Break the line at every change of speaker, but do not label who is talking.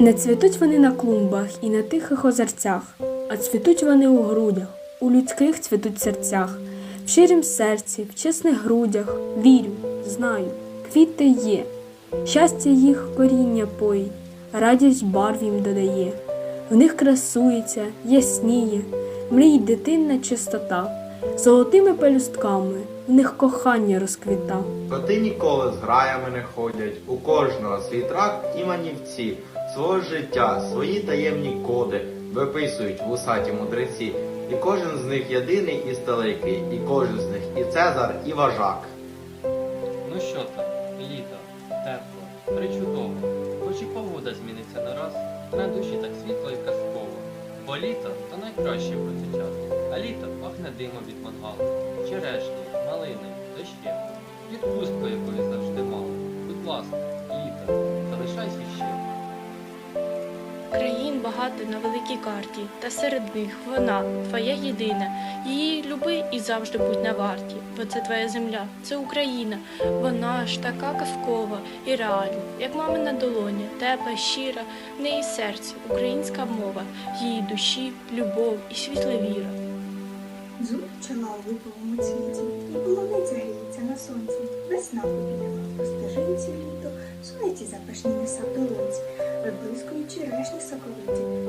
Не цвітуть вони на клумбах і на тихих озерцях, а цвітуть вони у грудях, у людських цвітуть серцях, в щирім серці, в чесних грудях, вірю, знаю, квіти є. Щастя їх коріння поїть, радість барв їм додає. В них красується, ясніє, мрій дитинна чистота, золотими пелюстками в них кохання розквіта.
Коти ніколи з граями не ходять, у кожного свій тракт і манівці, свого життя, свої таємні коди виписують вусаті мудреці, і кожен з них єдиний і стеликий, і кожен з них і Цезар, і важак.
Ну що там, літо, тепло, причудово, хоч і погода зміниться не раз, на душі так світло і казково. Бо літо то найкраще в році час, а літо пахне димом від мангалу, черешні, малиною, дощем, відпусткою якої завжди
Країн багато на великій карті, та серед них вона, твоя єдина. Її люби і завжди будь на варті, бо це твоя земля, це Україна. Вона ж така казкова і реальна, як мамина долоня, тепла, щира, в неї серце, українська мова, її душі, любов і світла віра.
Пчела у липовому цвіті, і полуниця гріється на сонці. Весна побігла по стежинці літо, суниці запашні несе в черешні соковиті,